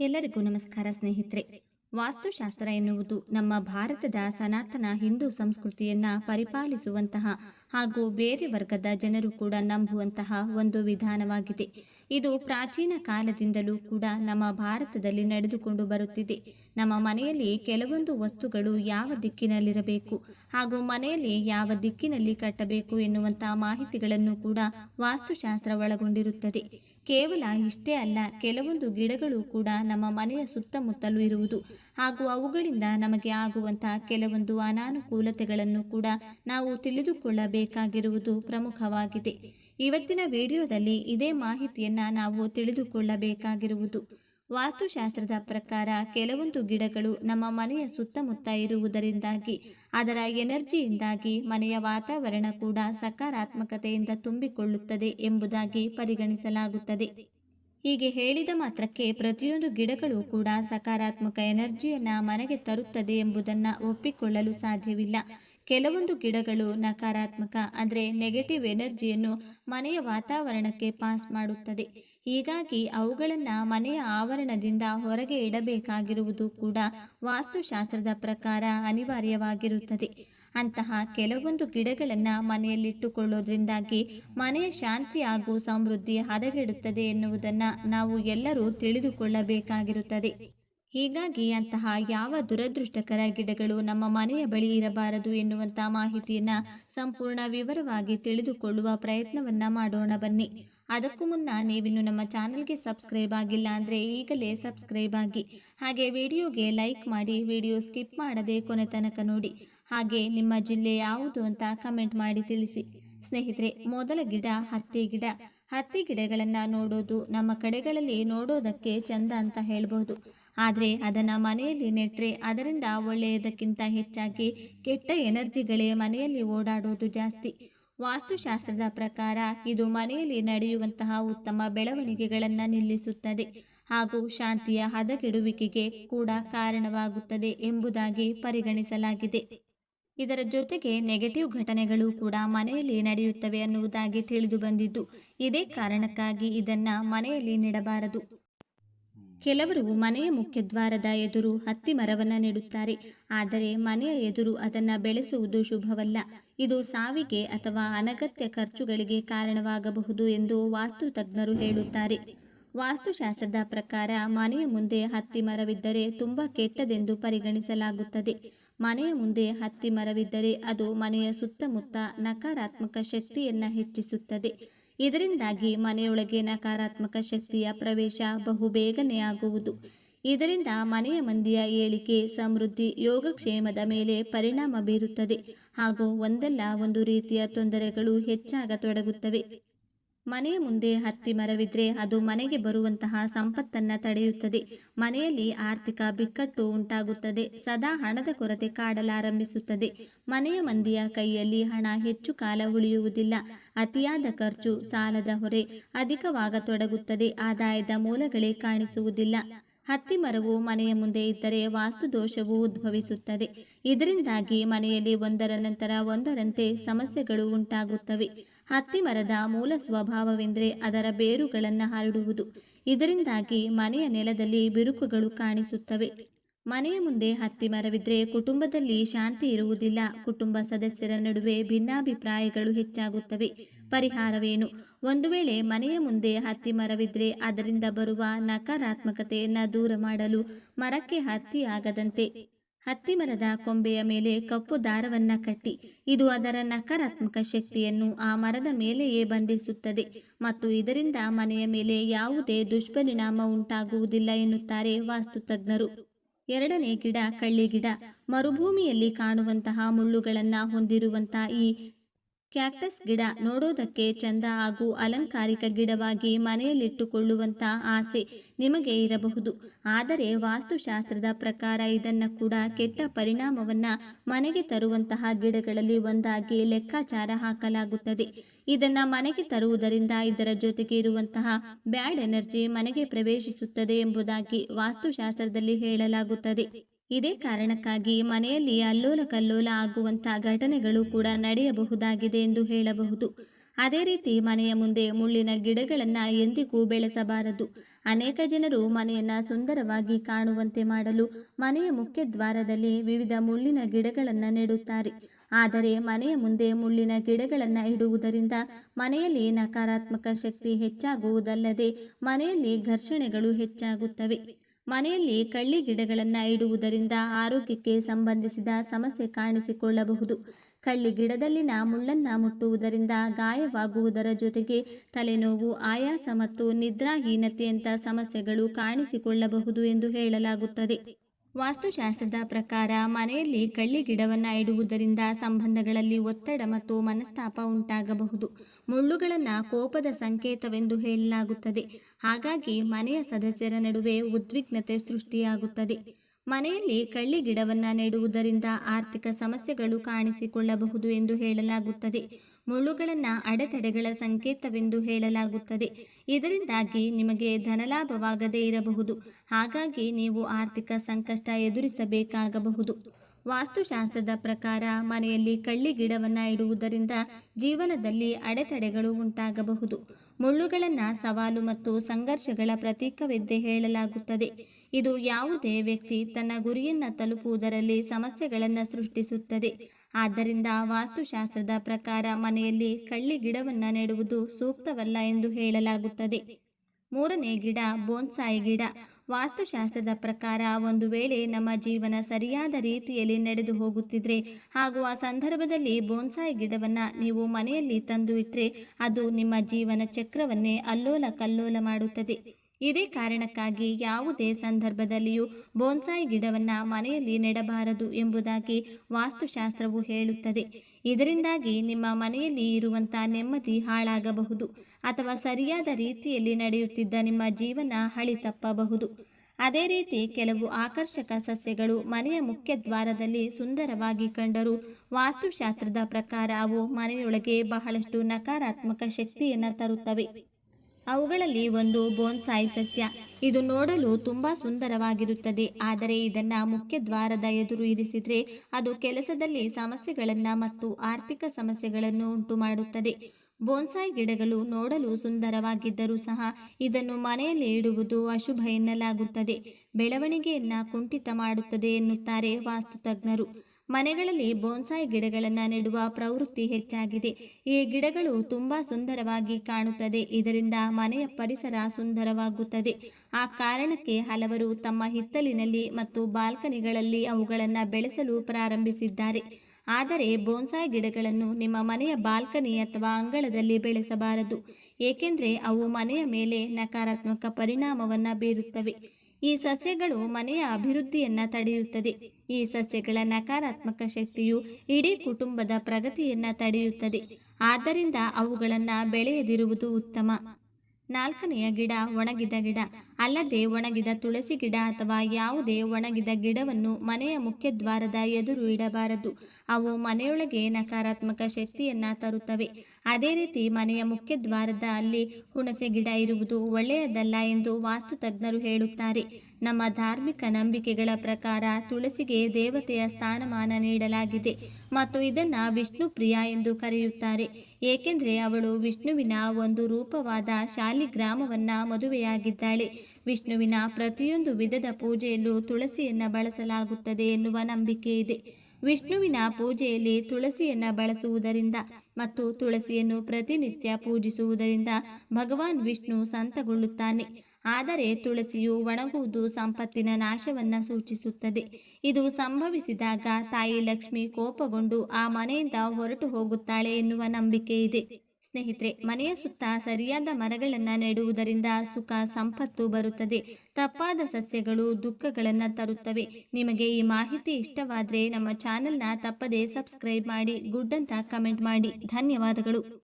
ಎಲ್ಲರಿಗೂ ನಮಸ್ಕಾರ ಸ್ನೇಹಿತರೆ. ವಾಸ್ತುಶಾಸ್ತ್ರ ಎನ್ನುವುದು ನಮ್ಮ ಭಾರತದ ಸನಾತನ ಹಿಂದೂ ಸಂಸ್ಕೃತಿಯನ್ನ ಪರಿಪಾಲಿಸುವಂತಹ ಹಾಗೂ ಬೇರೆ ವರ್ಗದ ಜನರು ಕೂಡ ನಂಬುವಂತಹ ಒಂದು ವಿಧಾನವಾಗಿದೆ. ಇದು ಪ್ರಾಚೀನ ಕಾಲದಿಂದಲೂ ಕೂಡ ನಮ್ಮ ಭಾರತದಲ್ಲಿ ನಡೆದುಕೊಂಡು ಬರುತ್ತಿದೆ. ನಮ್ಮ ಮನೆಯಲ್ಲಿ ಕೆಲವೊಂದು ವಸ್ತುಗಳು ಯಾವ ದಿಕ್ಕಿನಲ್ಲಿರಬೇಕು ಹಾಗೂ ಮನೆಯಲ್ಲಿ ಯಾವ ದಿಕ್ಕಿನಲ್ಲಿ ಕಟ್ಟಬೇಕು ಎನ್ನುವಂತಹ ಮಾಹಿತಿಗಳನ್ನು ಕೂಡ ವಾಸ್ತುಶಾಸ್ತ್ರ ಒಳಗೊಂಡಿರುತ್ತದೆ. ಕೇವಲ ಇಷ್ಟೇ ಅಲ್ಲ, ಕೆಲವೊಂದು ಗಿಡಗಳು ಕೂಡ ನಮ್ಮ ಮನೆಯ ಸುತ್ತಮುತ್ತಲೂ ಇರುವುದು ಹಾಗೂ ಅವುಗಳಿಂದ ನಮಗೆ ಆಗುವಂತಹ ಕೆಲವೊಂದು ಅನಾನುಕೂಲತೆಗಳನ್ನು ಕೂಡ ನಾವು ತಿಳಿದುಕೊಳ್ಳಬೇಕಾಗಿರುವುದು ಪ್ರಮುಖವಾಗಿದೆ. ಇವತ್ತಿನ ವಿಡಿಯೋದಲ್ಲಿ ಇದೇ ಮಾಹಿತಿಯನ್ನು ನಾವು ತಿಳಿದುಕೊಳ್ಳಬೇಕಾಗಿರುವುದು. ವಾಸ್ತುಶಾಸ್ತ್ರದ ಪ್ರಕಾರ ಕೆಲವೊಂದು ಗಿಡಗಳು ನಮ್ಮ ಮನೆಯ ಸುತ್ತಮುತ್ತ ಇರುವುದರಿಂದಾಗಿ, ಅದರ ಎನರ್ಜಿಯಿಂದಾಗಿ ಮನೆಯ ವಾತಾವರಣ ಕೂಡ ಸಕಾರಾತ್ಮಕತೆಯಿಂದ ತುಂಬಿಕೊಳ್ಳುತ್ತದೆ ಎಂಬುದಾಗಿ ಪರಿಗಣಿಸಲಾಗುತ್ತದೆ. ಹೀಗೆ ಹೇಳಿದ ಮಾತ್ರಕ್ಕೆ ಪ್ರತಿಯೊಂದು ಗಿಡಗಳು ಕೂಡ ಸಕಾರಾತ್ಮಕ ಎನರ್ಜಿಯನ್ನು ಮನೆಗೆ ತರುತ್ತದೆ ಎಂಬುದನ್ನು ಒಪ್ಪಿಕೊಳ್ಳಲು ಸಾಧ್ಯವಿಲ್ಲ. ಕೆಲವೊಂದು ಗಿಡಗಳು ನಕಾರಾತ್ಮಕ, ಅಂದರೆ ನೆಗೆಟಿವ್ ಎನರ್ಜಿಯನ್ನು ಮನೆಯ ವಾತಾವರಣಕ್ಕೆ ಪಾಸ್ ಮಾಡುತ್ತದೆ. ಹೀಗಾಗಿ ಅವುಗಳನ್ನು ಮನೆಯ ಆವರಣದಿಂದ ಹೊರಗೆ ಇಡಬೇಕಾಗಿರುವುದು ಕೂಡ ವಾಸ್ತುಶಾಸ್ತ್ರದ ಪ್ರಕಾರ ಅನಿವಾರ್ಯವಾಗಿರುತ್ತದೆ. ಅಂತಹ ಕೆಲವೊಂದು ಗಿಡಗಳನ್ನು ಮನೆಯಲ್ಲಿಟ್ಟುಕೊಳ್ಳೋದ್ರಿಂದಾಗಿ ಮನೆಯ ಶಾಂತಿ ಹಾಗೂ ಸಮೃದ್ಧಿ ಹದಗೆಡುತ್ತದೆ ಎನ್ನುವುದನ್ನು ನಾವು ಎಲ್ಲರೂ ತಿಳಿದುಕೊಳ್ಳಬೇಕಾಗಿರುತ್ತದೆ. ಹೀಗಾಗಿ ಅಂತಹ ಯಾವ ದುರದೃಷ್ಟಕರ ಗಿಡಗಳು ನಮ್ಮ ಮನೆಯ ಬಳಿ ಇರಬಾರದು ಎನ್ನುವಂಥ ಮಾಹಿತಿಯನ್ನು ಸಂಪೂರ್ಣ ವಿವರವಾಗಿ ತಿಳಿದುಕೊಳ್ಳುವ ಪ್ರಯತ್ನವನ್ನ ಮಾಡೋಣ ಬನ್ನಿ. ಅದಕ್ಕೂ ಮುನ್ನ ನೀವಿನ್ನು ನಮ್ಮ ಚಾನಲ್ಗೆ ಸಬ್ಸ್ಕ್ರೈಬ್ ಆಗಿಲ್ಲ ಅಂದರೆ ಈಗಲೇ ಸಬ್ಸ್ಕ್ರೈಬ್ ಆಗಿ. ಹಾಗೆ ವಿಡಿಯೋಗೆ ಲೈಕ್ ಮಾಡಿ ವಿಡಿಯೋ ಸ್ಕಿಪ್ ಮಾಡದೆ ಕೊನೆ ತನಕ ನೋಡಿ. ಹಾಗೆ ನಿಮ್ಮ ಜಿಲ್ಲೆ ಯಾವುದು ಅಂತ ಕಮೆಂಟ್ ಮಾಡಿ ತಿಳಿಸಿ. ಸ್ನೇಹಿತರೆ, ಮೊದಲ ಗಿಡ ಹತ್ತಿ ಗಿಡ. ಹತ್ತಿ ಗಿಡಗಳನ್ನು ನೋಡೋದು ನಮ್ಮ ಕಡೆಗಳಲ್ಲಿ ನೋಡೋದಕ್ಕೆ ಚಂದ ಅಂತ ಹೇಳ್ಬೋದು ಆದರೆ ಅದನ್ನು ಮನೆಯಲ್ಲಿ ನೆಟ್ಟರೆ ಅದರಿಂದ ಒಳ್ಳೆಯದಕ್ಕಿಂತ ಹೆಚ್ಚಾಗಿ ಕೆಟ್ಟ ಎನರ್ಜಿಗಳೇ ಮನೆಯಲ್ಲಿ ಓಡಾಡೋದು ಜಾಸ್ತಿ. ವಾಸ್ತುಶಾಸ್ತ್ರದ ಪ್ರಕಾರ ಇದು ಮನೆಯಲ್ಲಿ ನಡೆಯುವಂತಹ ಉತ್ತಮ ಬೆಳವಣಿಗೆಗಳನ್ನು ನಿಲ್ಲಿಸುತ್ತದೆ ಹಾಗೂ ಶಾಂತಿಯ ಹದಗೆಡುವಿಕೆಗೆ ಕೂಡ ಕಾರಣವಾಗುತ್ತದೆ ಎಂಬುದಾಗಿ ಪರಿಗಣಿಸಲಾಗಿದೆ. ಇದರ ಜೊತೆಗೆ ನೆಗೆಟಿವ್ ಘಟನೆಗಳು ಕೂಡ ಮನೆಯಲ್ಲಿ ನಡೆಯುತ್ತವೆ ಅನ್ನುವುದಾಗಿ ತಿಳಿದು ಬಂದಿದ್ದು, ಇದೇ ಕಾರಣಕ್ಕಾಗಿ ಇದನ್ನು ಮನೆಯಲ್ಲಿ ನೆಡಬಾರದು. ಕೆಲವರು ಮನೆಯ ಮುಖ್ಯದ್ವಾರದ ಎದುರು ಹತ್ತಿ ಮರವನ್ನು ನೆಡುತ್ತಾರೆ. ಆದರೆ ಮನೆಯ ಎದುರು ಅದನ್ನು ಬೆಳೆಸುವುದು ಶುಭವಲ್ಲ. ಇದು ಸಾವಿಗೆ ಅಥವಾ ಅನಗತ್ಯ ಖರ್ಚುಗಳಿಗೆ ಕಾರಣವಾಗಬಹುದು ಎಂದು ವಾಸ್ತು ತಜ್ಞರು ಹೇಳುತ್ತಾರೆ. ವಾಸ್ತುಶಾಸ್ತ್ರದ ಪ್ರಕಾರ ಮನೆಯ ಮುಂದೆ ಹತ್ತಿ ಮರವಿದ್ದರೆ ತುಂಬ ಕೆಟ್ಟದೆಂದು ಪರಿಗಣಿಸಲಾಗುತ್ತದೆ. ಮನೆಯ ಮುಂದೆ ಹತ್ತಿ ಮರವಿದ್ದರೆ ಅದು ಮನೆಯ ಸುತ್ತಮುತ್ತ ನಕಾರಾತ್ಮಕ ಶಕ್ತಿಯನ್ನು ಹೆಚ್ಚಿಸುತ್ತದೆ. ಇದರಿಂದಾಗಿ ಮನೆಯೊಳಗೆ ನಕಾರಾತ್ಮಕ ಶಕ್ತಿಯ ಪ್ರವೇಶ ಬಹುಬೇಗನೆ ಆಗುವುದು. ಇದರಿಂದ ಮನೆಯ ಮಂದಿಯ ಏಳಿಗೆ ಸಮೃದ್ಧಿ ಯೋಗಕ್ಷೇಮದ ಮೇಲೆ ಪರಿಣಾಮ ಬೀರುತ್ತದೆ. ಹಾಗೂ ಒಂದಲ್ಲ ಒಂದು ರೀತಿಯ ತೊಂದರೆಗಳು ಹೆಚ್ಚಾಗತೊಡಗುತ್ತವೆ. ಮನೆಯ ಮುಂದೆ ಹತ್ತಿ ಮರವಿದ್ರೆ ಅದು ಮನೆಗೆ ಬರುವಂತಹ ಸಂಪತ್ತನ್ನ ತಡೆಯುತ್ತದೆ. ಮನೆಯಲ್ಲಿ ಆರ್ಥಿಕ ಬಿಕ್ಕಟ್ಟು ಉಂಟಾಗುತ್ತದೆ. ಸದಾ ಹಣದ ಕೊರತೆ ಕಾಡಲಾರಂಭಿಸುತ್ತದೆ. ಮನೆಯ ಮಂದಿಯ ಕೈಯಲ್ಲಿ ಹಣ ಹೆಚ್ಚು ಕಾಲ ಉಳಿಯುವುದಿಲ್ಲ. ಅತಿಯಾದ ಖರ್ಚು ಸಾಲದ ಹೊರೆ ಅಧಿಕವಾಗತೊಡಗುತ್ತದೆ. ಆದಾಯದ ಮೂಲಗಳೇ ಕಾಣಿಸುವುದಿಲ್ಲ. ಹತ್ತಿ ಮರವು ಮನೆಯ ಮುಂದೆ ಇದ್ದರೆ ವಾಸ್ತು ದೋಷವು ಉದ್ಭವಿಸುತ್ತದೆ. ಇದರಿಂದಾಗಿ ಮನೆಯಲ್ಲಿ ಒಂದರ ನಂತರ ಒಂದರಂತೆ ಸಮಸ್ಯೆಗಳು ಉಂಟಾಗುತ್ತವೆ. ಹತ್ತಿ ಮರದ ಮೂಲ ಸ್ವಭಾವವೆಂದರೆ ಅದರ ಬೇರುಗಳನ್ನು ಹರಡುವುದು. ಇದರಿಂದಾಗಿ ಮನೆಯ ನೆಲದಲ್ಲಿ ಬಿರುಕುಗಳು ಕಾಣಿಸುತ್ತವೆ. ಮನೆಯ ಮುಂದೆ ಹತ್ತಿ ಮರವಿದ್ರೆ ಕುಟುಂಬದಲ್ಲಿ ಶಾಂತಿ ಇರುವುದಿಲ್ಲ. ಕುಟುಂಬ ಸದಸ್ಯರ ನಡುವೆ ಭಿನ್ನಾಭಿಪ್ರಾಯಗಳು ಹೆಚ್ಚಾಗುತ್ತವೆ. ಪರಿಹಾರವೇನು? ಒಂದು ವೇಳೆ ಮನೆಯ ಮುಂದೆ ಹತ್ತಿ ಮರವಿದ್ರೆ ಅದರಿಂದ ಬರುವ ನಕಾರಾತ್ಮಕತೆಯನ್ನು ದೂರ ಮಾಡಲು ಮರಕ್ಕೆ ಹತ್ತಿ ಆಗದಂತೆ. ಹತ್ತಿ ಮರದ ಕೊಂಬೆಯ ಮೇಲೆ ಕಪ್ಪು ದಾರವನ್ನು ಕಟ್ಟಿ, ಇದು ಅದರ ನಕಾರಾತ್ಮಕ ಶಕ್ತಿಯನ್ನು ಆ ಮರದ ಮೇಲೆಯೇ ಬಂಧಿಸುತ್ತದೆ ಮತ್ತು ಇದರಿಂದ ಮನೆಯ ಮೇಲೆ ಯಾವುದೇ ದುಷ್ಪರಿಣಾಮ ಉಂಟಾಗುವುದಿಲ್ಲ ಎನ್ನುತ್ತಾರೆ ವಾಸ್ತುತಜ್ಞರು ಎರಡನೇ ಗಿಡ ಕಳ್ಳಿ ಗಿಡ, ಮರುಭೂಮಿಯಲ್ಲಿ ಕಾಣುವಂತಹ ಮುಳ್ಳುಗಳನ್ನು ಹೊಂದಿರುವಂತಹ ಈ ಕ್ಯಾಕ್ಟಸ್ ಗಿಡ ನೋಡೋದಕ್ಕೆ ಚಂದ ಹಾಗೂ ಅಲಂಕಾರಿಕ ಗಿಡವಾಗಿ ಮನೆಯಲ್ಲಿಟ್ಟುಕೊಳ್ಳುವಂತ ಆಸೆ ನಿಮಗೆ ಇರಬಹುದು. ಆದರೆ ವಾಸ್ತುಶಾಸ್ತ್ರದ ಪ್ರಕಾರ ಇದನ್ನು ಕೂಡ ಕೆಟ್ಟ ಪರಿಣಾಮವನ್ನ ಮನೆಗೆ ತರುವಂತಹ ಗಿಡಗಳಲ್ಲಿ ಒಂದಾಗಿ ಲೆಕ್ಕಾಚಾರ ಹಾಕಲಾಗುತ್ತದೆ. ಇದನ್ನ ಮನೆಗೆ ತರುವುದರಿಂದ ಇದರ ಜೊತೆಗೆ ಇರುವಂತಹ ಬ್ಯಾಡ್ ಎನರ್ಜಿ ಮನೆಗೆ ಪ್ರವೇಶಿಸುತ್ತದೆ ಎಂಬುದಾಗಿ ವಾಸ್ತುಶಾಸ್ತ್ರದಲ್ಲಿ ಹೇಳಲಾಗುತ್ತದೆ. ಇದೇ ಕಾರಣಕ್ಕಾಗಿ ಮನೆಯಲ್ಲಿ ಅಲ್ಲೋಲ ಕಲ್ಲೋಲ ಆಗುವಂತಹ ಘಟನೆಗಳು ಕೂಡ ನಡೆಯಬಹುದಾಗಿದೆ ಎಂದು ಹೇಳಬಹುದು. ಅದೇ ರೀತಿ ಮನೆಯ ಮುಂದೆ ಮುಳ್ಳಿನ ಗಿಡಗಳನ್ನು ಎಂದಿಗೂ ಬೆಳೆಸಬಾರದು. ಅನೇಕ ಜನರು ಮನೆಯನ್ನು ಸುಂದರವಾಗಿ ಕಾಣುವಂತೆ ಮಾಡಲು ಮನೆಯ ಮುಖ್ಯ ದ್ವಾರದಲ್ಲಿ ವಿವಿಧ ಮುಳ್ಳಿನ ಗಿಡಗಳನ್ನು ನೆಡುತ್ತಾರೆ. ಆದರೆ ಮನೆಯ ಮುಂದೆ ಮುಳ್ಳಿನ ಗಿಡಗಳನ್ನು ಇಡುವುದರಿಂದ ಮನೆಯಲ್ಲಿ ನಕಾರಾತ್ಮಕ ಶಕ್ತಿ ಹೆಚ್ಚಾಗುವುದಲ್ಲದೆ ಮನೆಯಲ್ಲಿ ಘರ್ಷಣೆಗಳು ಹೆಚ್ಚಾಗುತ್ತವೆ. ಮನೆಯಲ್ಲಿ ಕಳ್ಳಿ ಗಿಡಗಳನ್ನು ಇಡುವುದರಿಂದ ಆರೋಗ್ಯಕ್ಕೆ ಸಂಬಂಧಿಸಿದ ಸಮಸ್ಯೆ ಕಾಣಿಸಿಕೊಳ್ಳಬಹುದು. ಕಳ್ಳಿ ಗಿಡದಲ್ಲಿನ ಮುಳ್ಳನ್ನು ಮುಟ್ಟುವುದರಿಂದ ಗಾಯವಾಗುವುದರ ಜೊತೆಗೆ ತಲೆನೋವು, ಆಯಾಸ ಮತ್ತು ನಿದ್ರಾಹೀನತೆಯಂಥ ಸಮಸ್ಯೆಗಳು ಕಾಣಿಸಿಕೊಳ್ಳಬಹುದು ಎಂದು ಹೇಳಲಾಗುತ್ತದೆ. ವಾಸ್ತುಶಾಸ್ತ್ರದ ಪ್ರಕಾರ ಮನೆಯಲ್ಲಿ ಕಳ್ಳಿ ಗಿಡವನ್ನು ಇಡುವುದರಿಂದ ಸಂಬಂಧಗಳಲ್ಲಿ ಒತ್ತಡ ಮತ್ತು ಮನಸ್ತಾಪ ಉಂಟಾಗಬಹುದು. ಮುಳ್ಳುಗಳನ್ನು ಕೋಪದ ಸಂಕೇತವೆಂದು ಹೇಳಲಾಗುತ್ತದೆ. ಹಾಗಾಗಿ ಮನೆಯ ಸದಸ್ಯರ ನಡುವೆ ಉದ್ವಿಗ್ನತೆ ಸೃಷ್ಟಿಯಾಗುತ್ತದೆ. ಮನೆಯಲ್ಲಿ ಕಳ್ಳಿ ಗಿಡವನ್ನು ನೆಡುವುದರಿಂದ ಆರ್ಥಿಕ ಸಮಸ್ಯೆಗಳು ಕಾಣಿಸಿಕೊಳ್ಳಬಹುದು ಎಂದು ಹೇಳಲಾಗುತ್ತದೆ. ಮುಳ್ಳುಗಳನ್ನು ಅಡೆತಡೆಗಳ ಸಂಕೇತವೆಂದು ಹೇಳಲಾಗುತ್ತದೆ. ಇದರಿಂದಾಗಿ ನಿಮಗೆ ಧನಲಾಭವಾಗದೇ ಇರಬಹುದು. ಹಾಗಾಗಿ ನೀವು ಆರ್ಥಿಕ ಸಂಕಷ್ಟ ಎದುರಿಸಬೇಕಾಗಬಹುದು. ವಾಸ್ತುಶಾಸ್ತ್ರದ ಪ್ರಕಾರ ಮನೆಯಲ್ಲಿ ಕಳ್ಳಿ ಗಿಡವನ್ನು ಇಡುವುದರಿಂದ ಜೀವನದಲ್ಲಿ ಅಡೆತಡೆಗಳು ಉಂಟಾಗಬಹುದು. ಮುಳ್ಳುಗಳನ್ನು ಸವಾಲು ಮತ್ತು ಸಂಘರ್ಷಗಳ ಪ್ರತೀಕವೆಂದೇ ಹೇಳಲಾಗುತ್ತದೆ. ಇದು ಯಾವುದೇ ವ್ಯಕ್ತಿ ತನ್ನ ಗುರಿಯನ್ನು ತಲುಪುವುದರಲ್ಲಿ ಸಮಸ್ಯೆಗಳನ್ನು ಸೃಷ್ಟಿಸುತ್ತದೆ. ಆದ್ದರಿಂದ ವಾಸ್ತುಶಾಸ್ತ್ರದ ಪ್ರಕಾರ ಮನೆಯಲ್ಲಿ ಕಳ್ಳಿ ಗಿಡವನ್ನು ನೆಡುವುದು ಸೂಕ್ತವಲ್ಲ ಎಂದು ಹೇಳಲಾಗುತ್ತದೆ. ಮೂರನೇ ಗಿಡ ಬೋನ್ಸಾಯಿ ಗಿಡ. ವಾಸ್ತುಶಾಸ್ತ್ರದ ಪ್ರಕಾರ ಒಂದು ವೇಳೆ ನಮ್ಮ ಜೀವನ ಸರಿಯಾದ ರೀತಿಯಲ್ಲಿ ನಡೆದು ಹೋಗುತ್ತಿದ್ರೆ, ಹಾಗೂ ಆ ಸಂದರ್ಭದಲ್ಲಿ ಬೋನ್ಸಾಯಿ ಗಿಡವನ್ನು ನೀವು ಮನೆಯಲ್ಲಿ ತಂದು ಇಟ್ಟರೆ ಅದು ನಿಮ್ಮ ಜೀವನ ಚಕ್ರವನ್ನೇ ಅಲ್ಲೋಲ ಕಲ್ಲೋಲ ಮಾಡುತ್ತದೆ. ಇದೇ ಕಾರಣಕ್ಕಾಗಿ ಯಾವುದೇ ಸಂದರ್ಭದಲ್ಲಿಯೂ ಬೋನ್ಸಾಯಿ ಗಿಡವನ್ನು ಮನೆಯಲ್ಲಿ ನೆಡಬಾರದು ಎಂಬುದಾಗಿ ವಾಸ್ತುಶಾಸ್ತ್ರವು ಹೇಳುತ್ತದೆ. ಇದರಿಂದಾಗಿ ನಿಮ್ಮ ಮನೆಯಲ್ಲಿ ಇರುವಂಥ ನೆಮ್ಮದಿ ಹಾಳಾಗಬಹುದು ಅಥವಾ ಸರಿಯಾದ ರೀತಿಯಲ್ಲಿ ನಡೆಯುತ್ತಿದ್ದ ನಿಮ್ಮ ಜೀವನ ಹಳಿ ತಪ್ಪಬಹುದು. ಅದೇ ರೀತಿ ಕೆಲವು ಆಕರ್ಷಕ ಸಸ್ಯಗಳು ಮನೆಯ ಮುಖ್ಯ ದ್ವಾರದಲ್ಲಿ ಸುಂದರವಾಗಿ ಕಂಡರೂ ವಾಸ್ತುಶಾಸ್ತ್ರದ ಪ್ರಕಾರ ಅವು ಮನೆಯೊಳಗೆ ಬಹಳಷ್ಟು ನಕಾರಾತ್ಮಕ ಶಕ್ತಿಯನ್ನು ತರುತ್ತವೆ. ಅವುಗಳಲ್ಲಿ ಒಂದು ಬೋನ್ಸಾಯಿ ಸಸ್ಯ. ಇದು ನೋಡಲು ತುಂಬ ಸುಂದರವಾಗಿರುತ್ತದೆ. ಆದರೆ ಇದನ್ನು ಮುಖ್ಯ ದ್ವಾರದ ಎದುರು ಇರಿಸಿದರೆ ಅದು ಕೆಲಸದಲ್ಲಿ ಸಮಸ್ಯೆಗಳನ್ನು ಮತ್ತು ಆರ್ಥಿಕ ಸಮಸ್ಯೆಗಳನ್ನು ಉಂಟು ಮಾಡುತ್ತದೆ ಬೋನ್ಸಾಯಿ ಗಿಡಗಳು ನೋಡಲು ಸುಂದರವಾಗಿದ್ದರೂ ಸಹ ಇದನ್ನು ಮನೆಯಲ್ಲಿ ಇಡುವುದು ಅಶುಭ ಎನ್ನಲಾಗುತ್ತದೆ. ಬೆಳವಣಿಗೆಯನ್ನು ಕುಂಠಿತ ಮಾಡುತ್ತದೆ ಎನ್ನುತ್ತಾರೆ ವಾಸ್ತುತಜ್ಞರು. ಮನೆಗಳಲ್ಲಿ ಬೋನ್ಸಾಯ್ ಗಿಡಗಳನ್ನು ನೆಡುವ ಪ್ರವೃತ್ತಿ ಹೆಚ್ಚಾಗಿದೆ. ಈ ಗಿಡಗಳು ತುಂಬ ಸುಂದರವಾಗಿ ಕಾಣುತ್ತದೆ. ಇದರಿಂದ ಮನೆಯ ಪರಿಸರ ಸುಂದರವಾಗುತ್ತದೆ. ಆ ಕಾರಣಕ್ಕೆ ಹಲವರು ತಮ್ಮ ಹಿತ್ತಲಿನಲ್ಲಿ ಮತ್ತು ಬಾಲ್ಕನಿಗಳಲ್ಲಿ ಅವುಗಳನ್ನು ಬೆಳೆಸಲು ಪ್ರಾರಂಭಿಸಿದ್ದಾರೆ. ಆದರೆ ಬೋನ್ಸಾಯ್ ಗಿಡಗಳನ್ನು ನಿಮ್ಮ ಮನೆಯ ಬಾಲ್ಕನಿ ಅಥವಾ ಅಂಗಳದಲ್ಲಿ ಬೆಳೆಸಬಾರದು. ಏಕೆಂದರೆ ಅವು ಮನೆಯ ಮೇಲೆ ನಕಾರಾತ್ಮಕ ಪರಿಣಾಮವನ್ನು ಬೀರುತ್ತವೆ. ಈ ಸಸ್ಯಗಳು ಮನೆಯ ಅಭಿವೃದ್ಧಿಯನ್ನು ತಡೆಯುತ್ತದೆ. ಈ ಸಸ್ಯಗಳ ನಕಾರಾತ್ಮಕ ಶಕ್ತಿಯು ಇಡೀ ಕುಟುಂಬದ ಪ್ರಗತಿಯನ್ನು ತಡೆಯುತ್ತದೆ. ಆದ್ದರಿಂದ ಅವುಗಳನ್ನು ಬೆಳೆಯದಿರುವುದು ಉತ್ತಮ. ನಾಲ್ಕನೆಯ ಗಿಡ ಒಣಗಿದ ಗಿಡ. ಅಲ್ಲದೆ ಒಣಗಿದ ತುಳಸಿ ಗಿಡ ಅಥವಾ ಯಾವುದೇ ಒಣಗಿದ ಗಿಡವನ್ನು ಮನೆಯ ಮುಖ್ಯ ದ್ವಾರದ ಎದುರು ಇಡಬಾರದು. ಅವು ಮನೆಯೊಳಗೆ ನಕಾರಾತ್ಮಕ ಶಕ್ತಿಯನ್ನು ತರುತ್ತವೆ. ಅದೇ ರೀತಿ ಮನೆಯ ಮುಖ್ಯ ದ್ವಾರದ ಅಲ್ಲಿ ಹುಣಸೆ ಗಿಡ ಇರುವುದು ಒಳ್ಳೆಯದಲ್ಲ ಎಂದು ವಾಸ್ತು ತಜ್ಞರು ಹೇಳುತ್ತಾರೆ. ನಮ್ಮ ಧಾರ್ಮಿಕ ನಂಬಿಕೆಗಳ ಪ್ರಕಾರ ತುಳಸಿಗೆ ದೇವತೆಯ ಸ್ಥಾನಮಾನ ನೀಡಲಾಗಿದೆ ಮತ್ತು ಇದನ್ನು ವಿಷ್ಣು ಪ್ರಿಯ ಎಂದು ಕರೆಯುತ್ತಾರೆ. ಏಕೆಂದರೆ ಅವಳು ವಿಷ್ಣುವಿನ ಒಂದು ರೂಪವಾದ ಶಾಲಿಗ್ರಾಮವನ್ನು ಮದುವೆಯಾಗಿದ್ದಾಳೆ. ವಿಷ್ಣುವಿನ ಪ್ರತಿಯೊಂದು ವಿಧದ ಪೂಜೆಯಲ್ಲೂ ತುಳಸಿಯನ್ನು ಬಳಸಲಾಗುತ್ತದೆ ಎನ್ನುವ ನಂಬಿಕೆ ಇದೆ. ವಿಷ್ಣುವಿನ ಪೂಜೆಯಲ್ಲಿ ತುಳಸಿಯನ್ನು ಬಳಸುವುದರಿಂದ ಮತ್ತು ತುಳಸಿಯನ್ನು ಪ್ರತಿನಿತ್ಯ ಪೂಜಿಸುವುದರಿಂದ ಭಗವಾನ್ ವಿಷ್ಣು ಸಂತಗೊಳ್ಳುತ್ತಾನೆ. ಆದರೆ ತುಳಸಿಯು ಒಣಗುವುದು ಸಂಪತ್ತಿನ ನಾಶವನ್ನು ಸೂಚಿಸುತ್ತದೆ. ಇದು ಸಂಭವಿಸಿದಾಗ ತಾಯಿ ಲಕ್ಷ್ಮಿ ಕೋಪಗೊಂಡು ಆ ಮನೆಯಿಂದ ಹೊರಟು ಹೋಗುತ್ತಾಳೆ ಎನ್ನುವ ನಂಬಿಕೆ ಇದೆ. ಸ್ನೇಹಿತರೆ, ಮನೆಯ ಸುತ್ತ ಸರಿಯಾದ ಮರಗಳನ್ನು ನೆಡುವುದರಿಂದ ಸುಖ, ಸಂಪತ್ತು ಬರುತ್ತದೆ. ತಪ್ಪಾದ ಸಸ್ಯಗಳು ದುಃಖಗಳನ್ನು ತರುತ್ತವೆ. ನಿಮಗೆ ಈ ಮಾಹಿತಿ ಇಷ್ಟವಾದರೆ ನಮ್ಮ ಚಾನೆಲ್ನ ತಪ್ಪದೇ ಸಬ್ಸ್ಕ್ರೈಬ್ ಮಾಡಿ ಗುಡ್ ಅಂತ ಕಮೆಂಟ್ ಮಾಡಿ. ಧನ್ಯವಾದಗಳು.